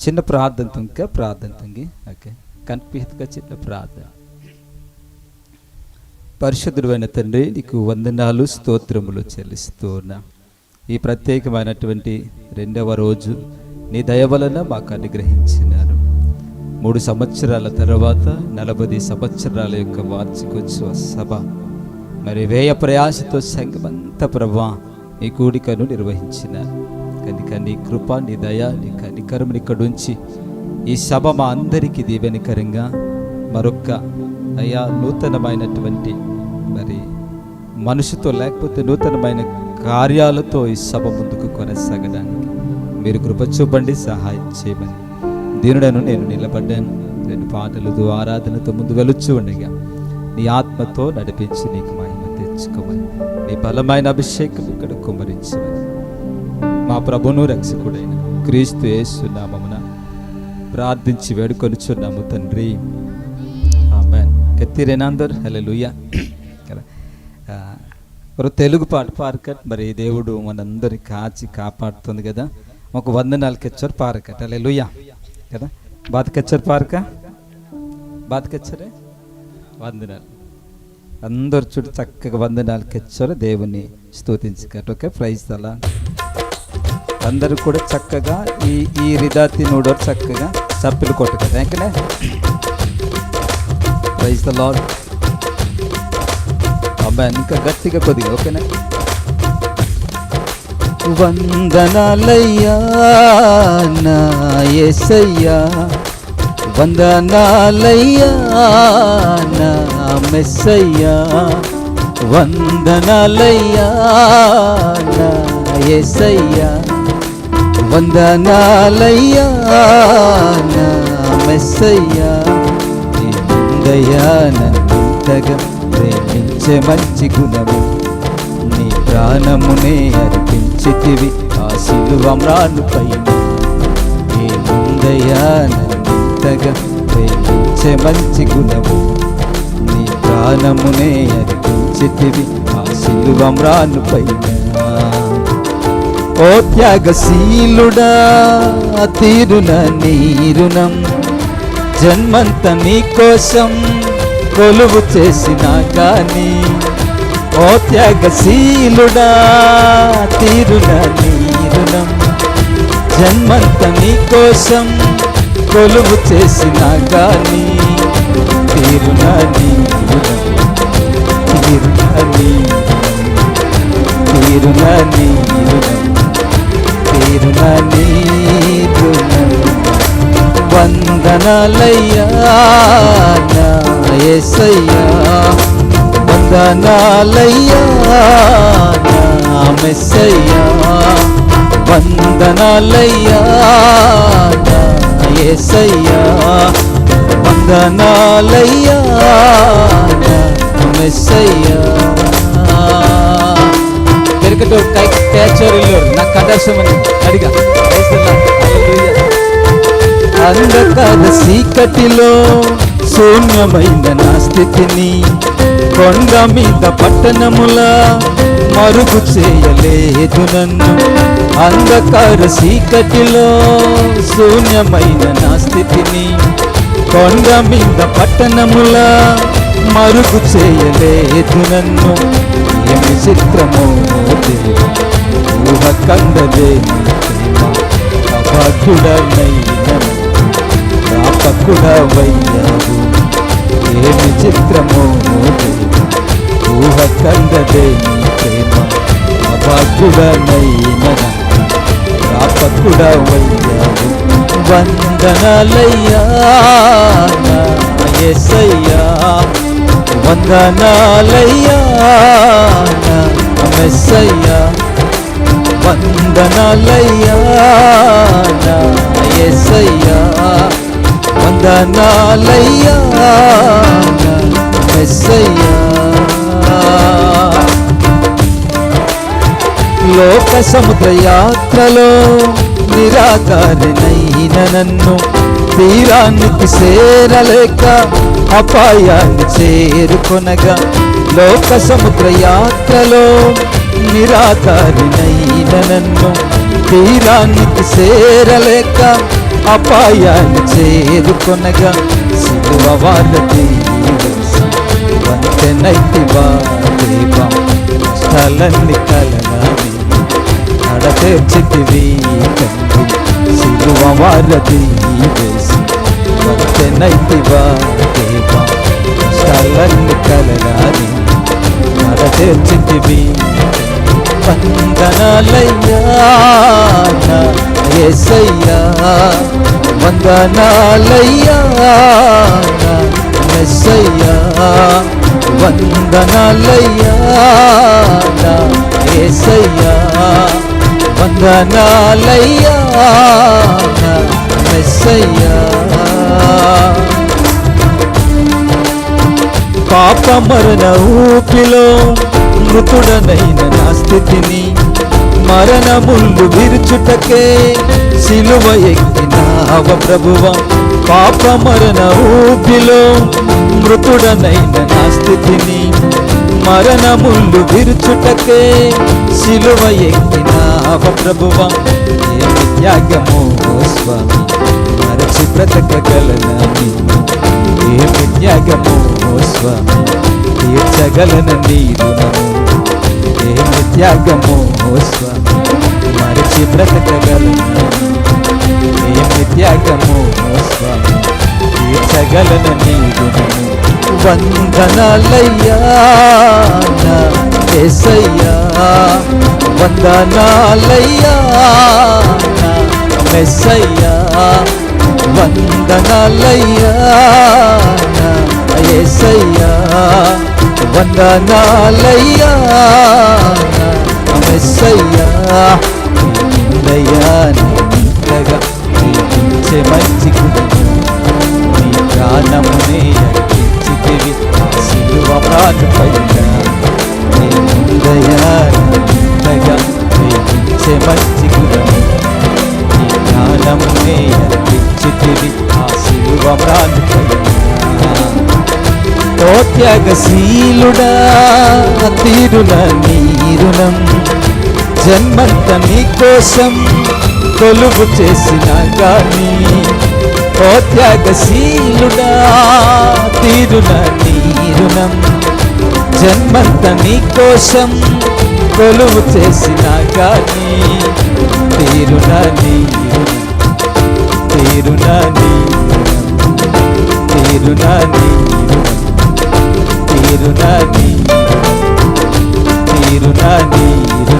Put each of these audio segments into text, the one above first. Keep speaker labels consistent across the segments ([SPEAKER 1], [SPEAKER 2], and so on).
[SPEAKER 1] చిన్న ప్రార్థన ప్రార్థనతో ప్రార్థన తుంగి. ఓకే కనిపిస్తుగా చిన్న ప్రార్థన. పరిశుద్ధుడైన తండ్రి నీకు వందనాలు స్తోత్రములు చెల్లిస్తూ ఉన్నా ఈ ప్రత్యేకమైనటువంటి రెండవ రోజు నీ దయ వలన మాకు అనుగ్రహించినారు. మూడు సంవత్సరాల తర్వాత నలభై సంవత్సరాల యొక్క వార్షికోత్సవ సభ. మరి వేయ ప్రయాసతో సంగమంత ప్రభా నీ కూడికను నిర్వహించిన కనుక నీ కృప నీ దయ నీ కనికరం ఇక్కడ ఉంచి ఈ సభ మా అందరికీ దీవెనకరంగా మరొక్క అయ్యా నూతనమైనటువంటి మరి మనుషుతో లేకపోతే నూతనమైన కార్యాలతో ఈ సభ ముందుకు కొనసాగడానికి మీరు కృప చూపండి సహాయం చేయమని. దీనుడను నేను నిలబడ్డాను. రెండు పాటలతో ఆరాధనతో ముందు వెలుచు ఉండగా నీ ఆత్మతో నడిపించి నీకు మహిమ తెచ్చుకోమని. నీ బలమైన అభిషేకం ఇక్కడ కుమరించమని మా ప్రభును రక్షకుడైన క్రీస్తు యేసు ప్రార్థించి వేడుకొనుచున్నాము తండ్రి. ఆమెన్. కత్తిరేనాందర్ హలో కదా. ఆ, ఒక తెలుగు పాట పారకట్ మరి దేవుడు మనందరి కాచి కాపాడుతుంది కదా. ఒక వందనాలు కెచ్చర్ పారకట్ లూయ కదా. బాత కెచ్చర్ పారక? బాత వందనాలు. అందరు చుట్టూ చక్కగా వందనాలు కెచ్చారు. దేవుని స్తుతించకట ఓకే ప్రైజ్ అలా అందరూ కూడా చక్కగా ఈ ఈ రిదాతి నూడో చక్కగా చప్పులు కొట్టు థ్యాంక్లే ప్రైజ్ ద లాడ్ అబ్బాయి ఇంకా గట్టిగా కొద్దిగా ఓకేనా వందనాలయ్యా నా యేసయ్యా వందనాలయ్యా నా మెస్సయ్యా వందనాలయ్యా నా యేసయ్యా వందనాలయ్యా నా మెస్సయ్యా నీ ముందయ్యా ప్రేమించే మంచి గుణము. నీ ప్రాణమునే అర్పించితివి ఆ శిలువమ్రాను పైన. నీ ముందయ్యా నన్నింతగా ప్రేమించే మంచి గుణము. నీ ప్రాణమునే అర్పించితివి ఆ శిలువమ్రాను పైన. ఓ త్యాగశీలుడా తీరున నీరునం. జన్మంత నీ కోసం కొలువు చేసిన కానీ ఓ త్యాగశీలుడా తీరున నీరునం. జన్మంత నీ కోసం కొలువు చేసిన కానీ తీరున నీరునం. తీరున నీరునం. తీరున నీరునం. తీరున నీరునం వందనాలయ్యా నా యేసయ్యా వందనాలయ్యా నా మెస్సయ్యా వందనాలయ్యా నా యేసయ్యా వందనాలయ్యా నా మెస్సయ్యా పెరకటోర్ కై పేచోరిలోర్ నా కదశమని అడిగా. అంధకార చీకటిలో శూన్యమైన నా స్థితిని కొండ మీద పట్టణముల మరుగు చేయలేదు నన్ను. అంధకార చీకటిలో శూన్యమైన నా స్థితిని కొండ మీద పట్టణముల మరుగు చేయలేదు నన్ను. ఏమి చిత్రమో ఊహ కందదే నీ ప్రేమ అభాగ్యుడనైనను రాపకుడవయ్యావు ఏమి చిత్రమో దేవా, ఊహ కందదే ప్రేమ. అభాగ్యుడనైనను రాపకుడవయ్యావు వందనాలయ్యా వందనాలయ్యా నా మెస్సయ్యా వందనాలయ్యా నా వందనాలయ్యా మెస్సయ్యా లోక సముద్ర యాత్రలో నిరాకారినైన నన్ను తీరానికి సేరలేక అపాయాన్ని చేరుకొనగా లోక సముద్ర యాత్రలో నిరాకారినైన నన్ను తీరానికి చేరలేక అపాయాన్ని చేరుకొనగా సిలువ వాళ్ళకి వంతెనైతివా దేవా. కష్టాలన్నీ కలగాలి నడతీర్చితివి తండ్రి సిలువ వారతి వేసి వచ్చనైతివా దేవా కలలు కలగాలి. మర తెచ్చితివి వందనాలయ్యా ఏసయ్యా. వందనాలయ్యా ఎస్సయ్యా వందనాలయ్యా ఏసయ్యా. వందనాలయ్యా నా పాప మరణ ఊపిలో మృతుడనైన నా స్థితిని మరణముళ్ళు విరుచుటకే సిలువ ఎక్కినావ ప్రభువ. పాప మరణ ఊపిలో మృతుడనైన నా స్థితిని మరణముళ్ళు విరుచుటకే సిలువ ఎక్కినావ ప్రభువ. ఏమి త్యాగమో స్వామి మరచి బ్రతకగలనా ఏ పుణ్యగమో స్వామి తీర్చగలన ఏ త్యాగమో స్వామి మరచి బ్రతకగలనా ఏ త్యాగమో స్వామి తీర్చగలన నీ రుణము వందనాలయ్యా వందనాలయ్యా మెస్సయ్యా వందనాలయ్యా ఏసయ్యా వందనాలయ్యా మెస్సయ్యా మంచి ప్రాణమునే మంచి జ్ఞానమునే అర్పించితివి ఆ శిలువ ప్రాణపైన ఓ త్యాగశీలుడా తీరున నీరుణం జన్మంత నీ కోసం కొలువు చేసిన కానీ ఓ త్యాగశీలుడా తీరున నీరుణం జన్మంత నీ కోసం కొలువు చేసిన కానీ తీరున నీరుణం తీరునా నీరు తీరునా నీరు తీరునా నీరు తీరునా నీరు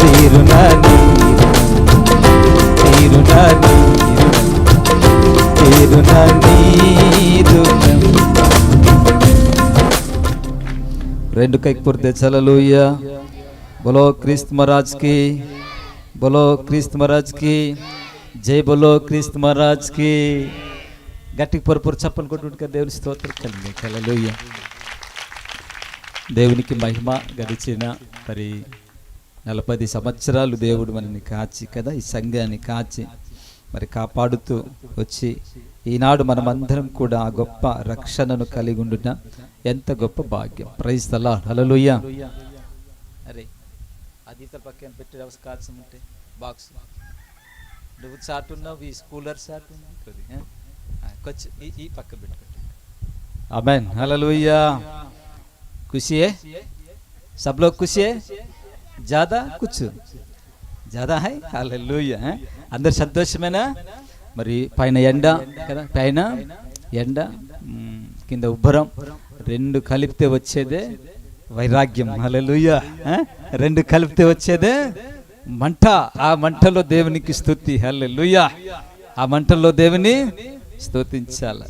[SPEAKER 1] తీరునా నీరు తీరునా నీరు తీరునా నీరు. రెండు కైకూర్తే చలలుయ్యా. బలో క్రీస్తు మహారాజ్కి బలో క్రీస్తు మహారాజ్కి జై బలో క్రీస్తు మహారాజ్కి గట్టికి పొరపొరు చెప్పనుకుంటుంటే కొట్టుకుంటు దేవుని స్తోత్రం కలిగి కలలుయ్య దేవునికి మహిమ గడిచిన మరి నలభై సంవత్సరాలు దేవుడు మనల్ని కాచి కదా ఈ సంఘాన్ని కాచి మరి కాపాడుతూ వచ్చి ఈనాడు మనమందరం కూడా ఆ గొప్ప రక్షణను కలిగి ఉండుట ఎంత గొప్ప భాగ్యం. ప్రైజ్ తలా హలలుయ్య అరే అది పక్కన పెట్టి కాల్సి ఉంటే బాక్స్. నువ్వు చాట్ ఉన్నావు ఈ స్కూలర్ చాట్ ఉన్నావు కొంచెం ఈ పక్క పెట్టుకోండి. అమెన్ హలలుయ్యా ఖుషియే సబ్లో ఖుషియే జాదా కూర్చు. జాదా कुछ హలో లూయ్యా అందరు సంతోషమేనా? మరి పైన ఎండ. కదా? పైన ఎండ. కింద ఉబ్బరం. రెండు కలిపితే వచ్చేదే వైరాగ్యం. హల్లెలూయా. రెండు కలిపితే వచ్చేదే మంట ఆ మంటలో దేవునికి స్తుతి. హల్లెలూయా. ఆ మంటలో దేవుని స్తుతించాలి.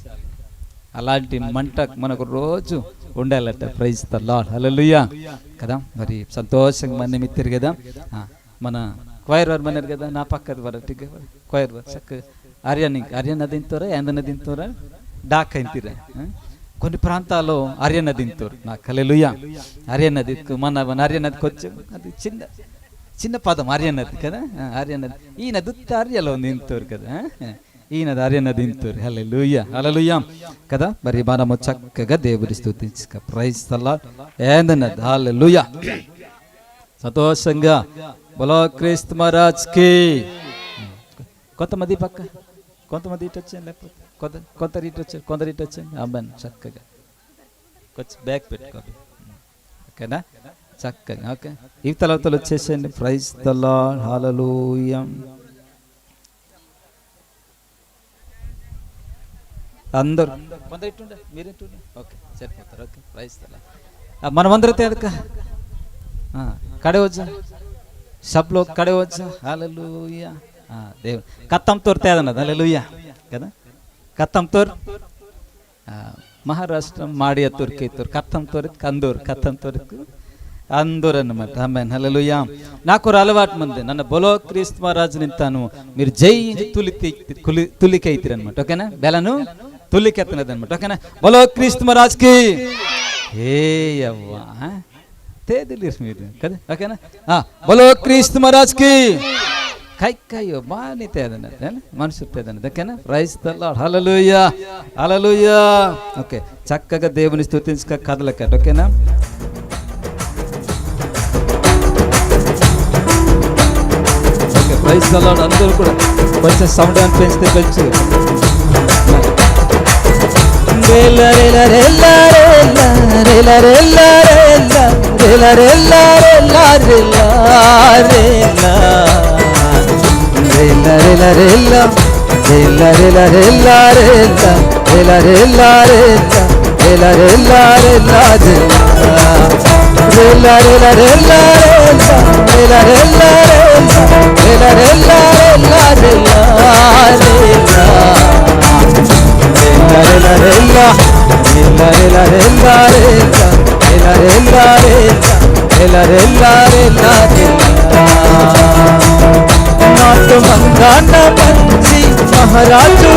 [SPEAKER 1] అలాంటి మంట మనకు రోజు ఉండాలట. ప్రైజ్ లాడ్ హల్లెలూయా కదా? మరి సంతోషంగా మన మిత్తిరు కదా? మన క్వైర్ వారు మన్నారు కదా నా పక్కది వరటిగా క్వైర్ వారు చక్క ఆర్యని ఆర్యన దింతోరా ఏందన్న దింతోరా డాక్ అయింతిరా కొన్ని ప్రాంతాల్లో ఆర్యన దింతోరు నాకు హల్లెలూయా. ఆర్యనది మన మన ఆర్యనదికి వచ్చి అది చిన్న చిన్న పదం ఆర్యనది కదా? ఆర్యనది ఈ నది ఆర్యలో ఉంది ఇంతోరు కదా? ఆ? ఈయన ఆర్యన దింతూరు హల్లెలూయ. హల్లెలూయా. కదా? మరి మనము చక్కగా దేవుని స్థుతించుక. ప్రైజ్ తల్లా ఏందన్నది లూయ సంతోషంగా. బలో క్రీస్తు మహారాజ్కి. కొంతమంది పక్క. కొంతమంది ఇటు వచ్చాను లేకపోతే. కొంత కొందరు ఇటు వచ్చాను కొందరు ఇటు వచ్చాను అమ్మాను చక్కగా. కొంచెం బ్యాగ్ పెట్టుకోండి. ఓకేనా? చక్కగా ఓకే. ఇవతలవతలు వచ్చేసేయండి. ప్రైజ్ తల్లా హాలలోయం అందరు. కొందరు ఇట్టుండే? మీరు ఓకే సరిపోతారు. ఓకే ప్రైజ్ తల్లా మనమందరూ తేదక కడే వచ్చా సబ్లో కడే వచ్చా హాలలోయ దేవుడు. కత్తంతో తేదన్నది. హలలుయ కదా? కత్తంతో మహారాష్ట్రం మాడియా ತುರ್ಕಿ ತುರ್ కత్తం ತೋರಿತ್ కందూరు. కత్తం ತೋರಿತ್ ಅಂದೂರನ್ನು ಮತ್ತೆ ಆಮೇಲೆ ಹಲಲುಯ್ಯ ನಾಕೂರು ಅಲವಾಟು ಮಂದಿ ನನ್ನ ಬೊಲೋ ಕ್ರೀಸ್ತ ಮಹಾರಾಜ್ ನಿಂತಾನು మీరు జై తులితి కులి తులికైతిరు అనమాట ఓకేనా? బెలను? తులికెత్తనది అనమాట ఓకేనా? బొలో క్రీస్తు మహారాజ్కి. ఏ అవ్వా తేదలేరు మీరు కదా? ఓకేనా? బొలో క్రీస్తు మహారాజ్కి. కైకయ్యో బాని తేదన్నది మనుషు తేదన్నది ఓకేనా? ప్రైజ్ తల్లాడు హలలుయా హలలుయా ఓకే. చక్కగా దేవుని స్థుతించక కదలకట్ ఓకేనా? ప్రైజ్లలో అందరూ కూడా కొంచెం సౌండ్ అని పెంచితే పెంచు రెల్లా రెల్లా రెల్లా రెల్లా రెల్లా రెల్లా నాటు మంగాన పంచి మహారాజు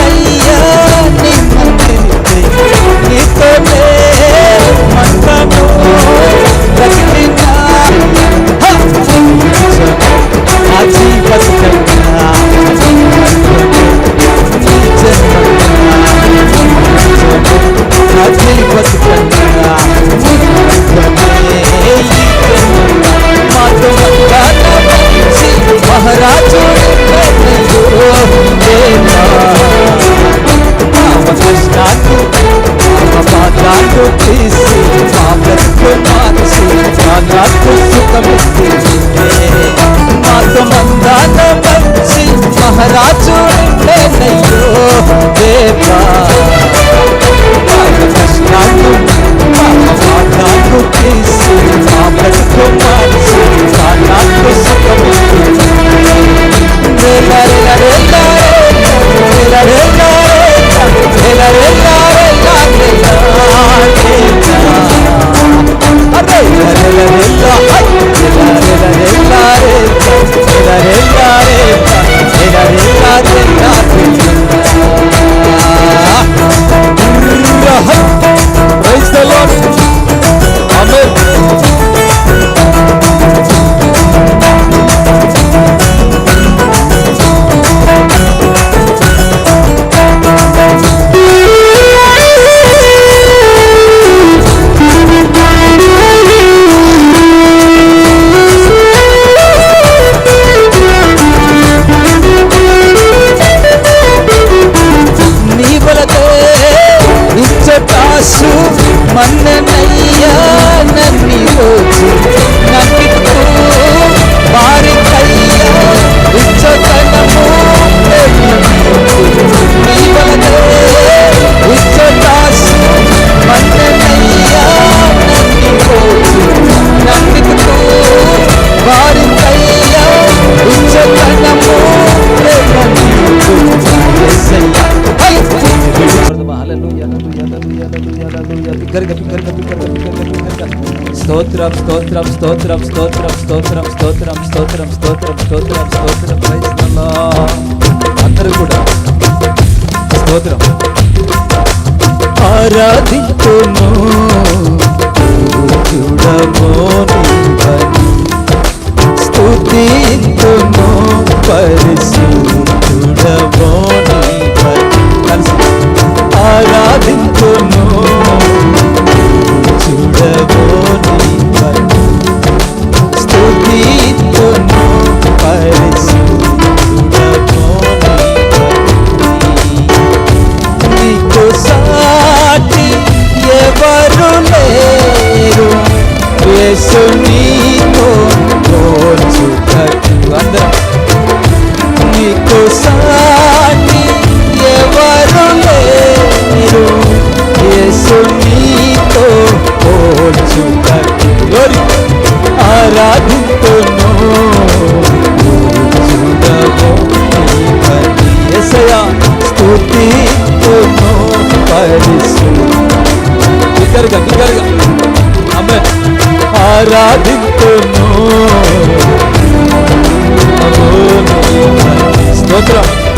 [SPEAKER 1] Hey, yeah. స్తోత్రం స్తోత్రం స్తోత్రం స్తోత్రం స్తోత్రం స్తోత్రం స్తోత్రం స్తోత్రం స్తోత్రం స్తోత్రం అందరూ కూడా స్తోత్రం ఆరాధించును స్థుతి స్తుతించును పరిశుద్ధుడబోని Get.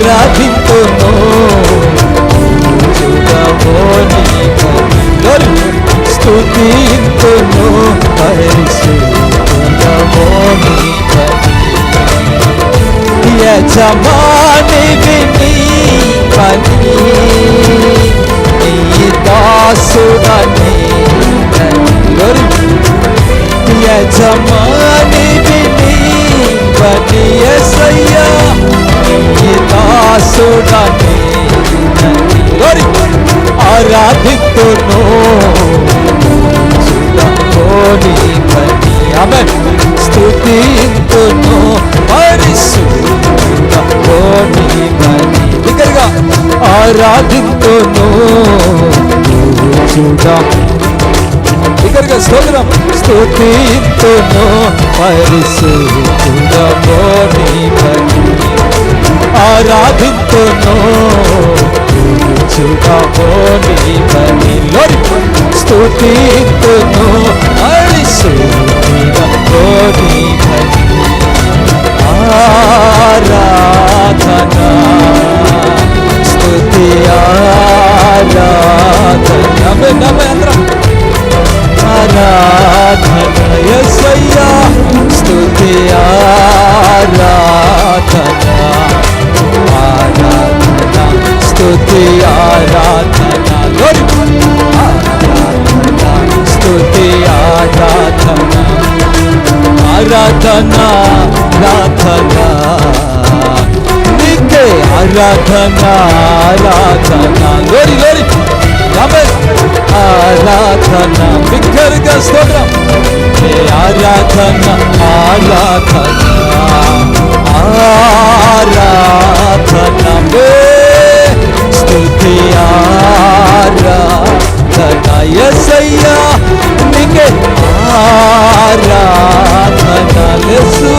[SPEAKER 1] ఆరాధింతును స్థుతింతును యజమాని విని పని. నీ దాసుడని యజమా తోడా ఆరాధితును. కోని పని అమన్ స్థుతిను పరిశుద్ధ కోని పని దగ్గరగా ఆరాధితును. చూడా దగ్గరగా స్తోత్రం స్థుతిను పరిశుద్ధ పని ఆరాధింతును చూడమో నీ పని లోరి స్తుతింతును నీ పని ఆరాధన. స్తుతి ఆరాధన. నవ్వే నవ్వే అందరం ఆరాధన స్తుతి ఆరాధన లోరి ఆరాధన ఆరాధన ఆరాధన ఆరాధన ఆరాధన ఆరాధన లోరి లోరి ఆరాధన బిగ్గరగా స్తోత్రం ఆరాధన ఆరాధన ఆరాధన మే స్తుతి ఆరాధన నీకే ఆరాధన లెసు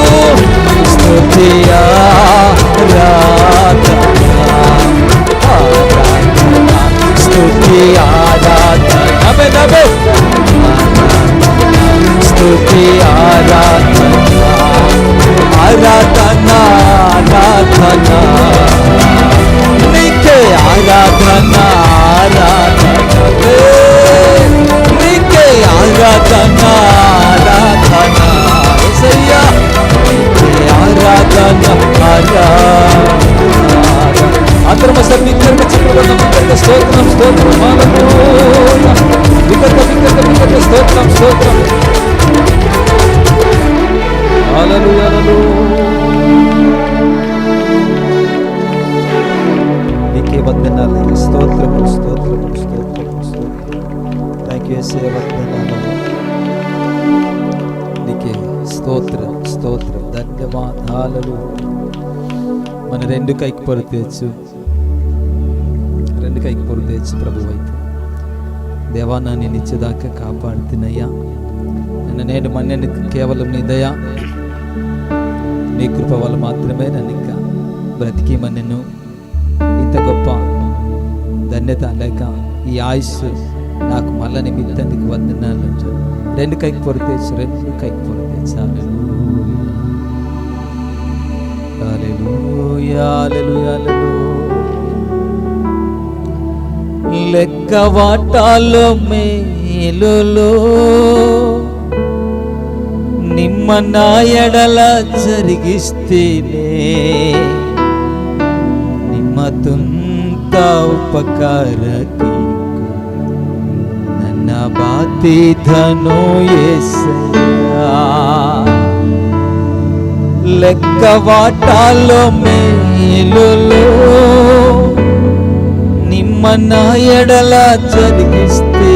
[SPEAKER 1] ఆరాధన ఆరాధన స్తుతి ఆరాధన స్తుతి ఆరాధన ఆరాధన ఆరాధన ఆరాధన ఆరాధన నీకే ఆరాధన ఆరాధన యేసయ్యా ఆరాధన ఆరాధన అందరం అసలు స్తోత్రం స్తోత్రం స్తోత్రం స్తోత్రం అలలు అలలు వందనాలు స్తోత్రము స్తోత్రము స్తోత్రము స్తోత్రం థ్యాంక్ యూ ఎస్ఏ వందనాలు నీకే స్తోత్రం స్తోత్రం. ధన్యవాదాలు. మన రెండు కైకి పొరు తెచ్చు రెండు కైకి పొరు తెచ్చు ప్రభు అయితే దేవా నా నేను ఇచ్చేదాకా కాపాడుతున్నాయ్యా. నిన్న నేను మన్నెని కేవలం నీ దయా. నీ కృప వల్ల మాత్రమే నన్ను ఇంకా బ్రతికి నిన్ను ధన్యత లేక ఈ ఆయుస్సు నాకు మళ్ళా నిమిత్తందుకు వందనాలు రెండు కైకి పొరు రెండు కైకి పొరు లెక్క వాటాలో మేలులో నిమ్మ నాయడల జరిగిస్తేనే నిమ్మతుంత ఉపకారకి ನನ್ನ ಬಾತಿಧನು ಎಸೆಯಾ లెక్క వాటాలో మేలులో నిమ్మ నాయడల జరిగిస్తే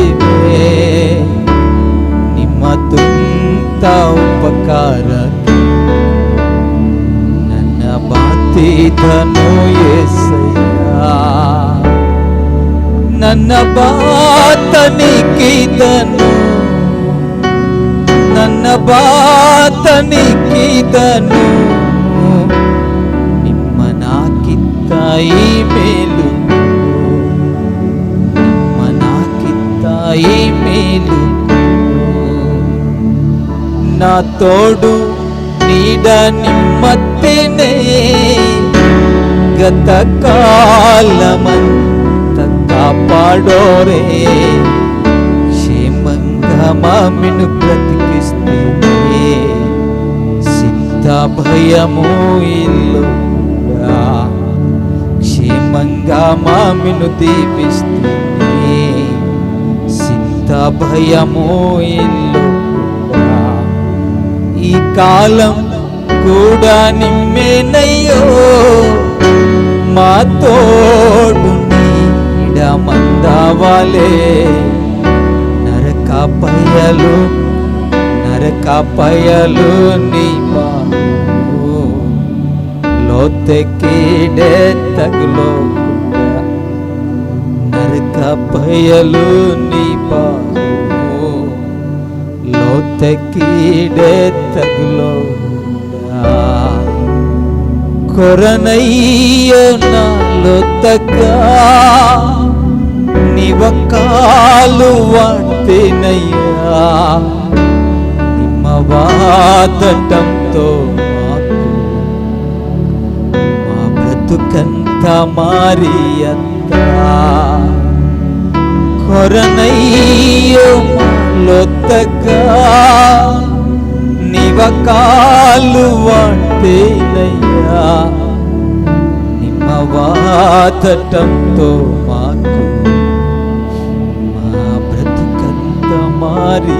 [SPEAKER 1] నిమ్మ తుంత ఉపకార ನನ್ನ ಬಾತಿಧನು ಎಸೆಯಾ ನನ್ನ ಬಾತನಿಕ್ಕಿದನು ನನ್ನ ಬಾತನಿಕ್ಕಿದನು ನಿಮ್ಮನಾಕಿತ್ತ ಈ ಮೇಲು. ನಿಮ್ಮನಾಕಿತ್ತ ಈ ಮೇಲು. ನಾ ತೋಡು ನೀಡ ನಿಮ್ಮತ್ತೇನೆ. ಗತಕಾಲಮಂತ వాడోరే కాపాడోరే క్షేమంగా మామిను బ్రతికిస్తే సిద్ధ భయము ఇల్లు క్షేమంగా మామిను దీపిస్తే సిద్ధ భయము ఇల్లు ఈ కాలం కూడా నిమ్మేనయ్యో మా నీడమని దావాలే. నరక పయలు నరక పయలు నీ బాబు లోతెక్కిడే తగులో నరక పయలు నీ బాహు లోతకీడే తగులో కొరనయ్య నాలో తగ్గా నివకాలు వాటినయ్యా నిమ్మవాదటంతో మాకు మా బ్రతుకంత మారి అంత కొరనయ్యో లొత్తగా నివకాలు వాటేనయ్యా నిమ్మ వాదటంతో మారి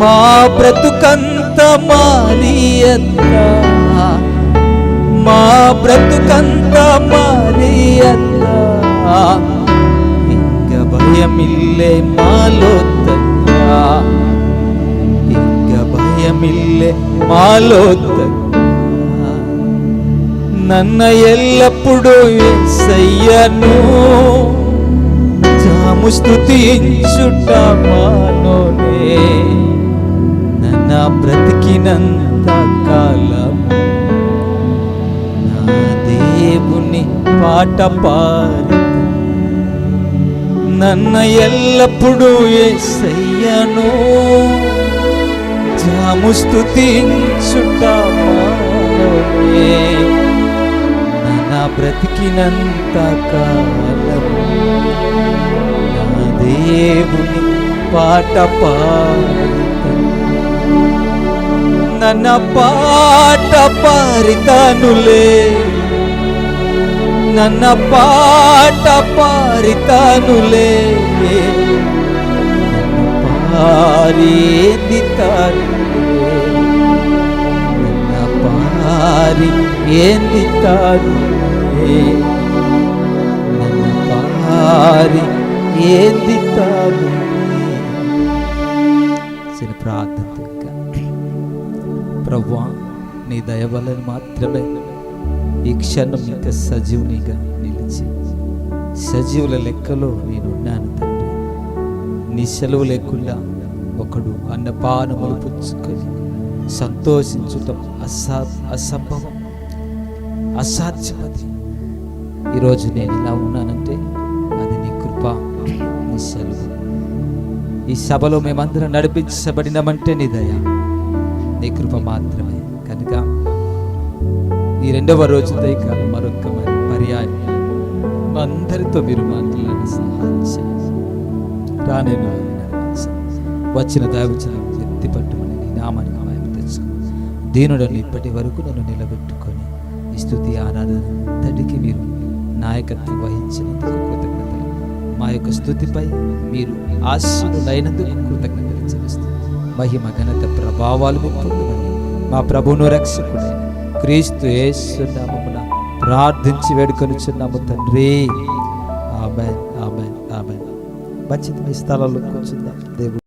[SPEAKER 1] మా బ్రతుకంత మారియత్త మా బ్రతుకంత మారియత్త ఇంక భయమిల్లే మాలో ఇంక భయమిల్లే మాలో తగ్గ నన్న ఎల్లప్పుడూ ఎస్సయ్యను స్థుతించుట మానోనే నన్న బ్రతికినంత కాలము నా దేవుని పాట పాడి నన్న ఎల్లప్పుడూ ఎస్సయ్యను జాము స్థుతించుట మానోనే నా బ్రతికినంత కాలము పాట పాడుతా నన్న పాట పారితానులే నన్న పాట పారితానులే నన్ను పారేది తానులే నన్న పారి ఏంది నీ దయవలని మాత్రమే ఈ క్షణం ఇంకా సజీవునిగా నిలిచి సజీవుల లెక్కలో నేనున్నాను తండ్రి. నీ సెలవు లేకుండా ఒకడు అన్నపానములు పుచ్చుకొని సంతోషించటం అసా అసంభవం అసాధ్యమది. ఈరోజు నేను ఇలా ఉన్నానంటే అది నీ కృప నీ సెలవు. ఈ సభలో మేమందరం నడిపించబడినామంటే నీ దయ. నీ కృప మాత్రమే. కనుక ఈ రెండవ రోజు దయకాలం మరొక పర్యాయం. అందరితో మీరు మాట్లాడి సహాయం రానేను వచ్చిన దావిచనం ఎత్తి పట్టుకుని నీ నామాన్ని మాయం తెచ్చుకో దీనుడని ఇప్పటి వరకు నన్ను నిలబెట్టుకొని ఈ స్థుతి ఆరాధన తడికి మీరు నాయకత్వం వహించినందుకు కృతజ్ఞతలు. మా యొక్క స్థుతిపై మీరు ఆశీనులైనందుకు కృతజ్ఞతలు చెల్లిస్తూ మహిమ ఘనత ప్రభావాలు మీరు పొందమని మా ప్రభును రక్షకుడైన క్రీస్తు యేసునామమున ప్రార్థించి వేడుకొనిచున్నాము తండ్రి. ఆమె ఆమె ఆమె మంచిది మీ స్థలాల్లో కూర్చుందాం. దేవుడు